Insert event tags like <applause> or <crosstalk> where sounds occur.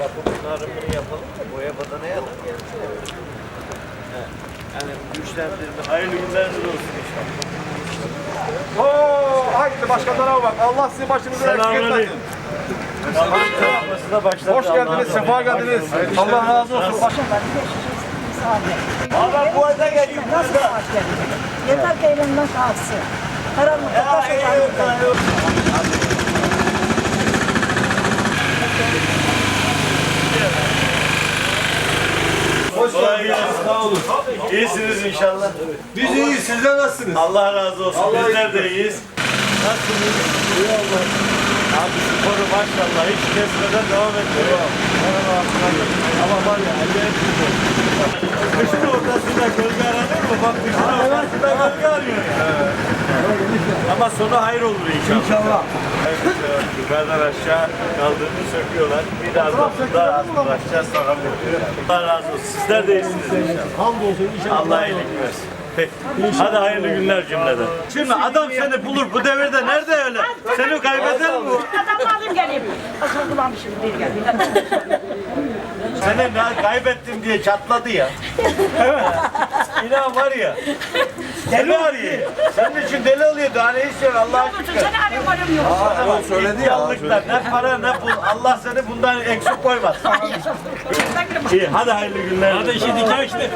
kapı bunarımını yapalım da boya badanayalım. He. Yani güçlendirme, hayırlı günleriniz olsun inşallah. Oo, haydi başkanlara bak. Allah sizi başınıza eksik etmesin. Hoş geldiniz, sefa geldiniz. Allah razı olsun. Baş- Abi bu arada geliyor. Nasıl savaş gelecek? Yeter ki elinden kalksın. Karanlıkta taş olun. İyisiniz inşallah. Biz iyiyiz, sizler nasılsınız? Allah razı olsun. Bizler de iyiyiz. Nasılsınız? İyi Allah. Abi sporu maşallah hiç kesmeden devam ediyor. Ama var ya acayip güzel. Kışın ortasında gölge aranır mı? Bak kışın ortasında gölge arıyor. Ama sonu hayır olur inşallah. İnşallah. Evet. Yukarıdan aşağı kaldığını söküyorlar. Bir daha da aşağı sonra vuruyor. Allah razı olsun. Sizler de iyisiniz inşallah. Hamdolsun inşallah. Allah iyilik versin. Peki. Hadi hayırlı günler cümleden. Şimdi adam seni bulur bu devirde nerede öyle? Seni kaybeder mi bu? Adam alayım geleyim. Asıl bulamışım bir gel. Seni ne kaybettim diye çatladı ya. Evet. <laughs> İnan var ya. Deli arıyor. Senin için deli oluyor. Daha ne istiyorsun Allah aşkına? Seni arıyorum arıyorum yok. Adama söyledi ya. Ne para ne pul. Allah seni bundan eksik koymaz. İyi hadi hayırlı günler. Hadi işi dikey işte.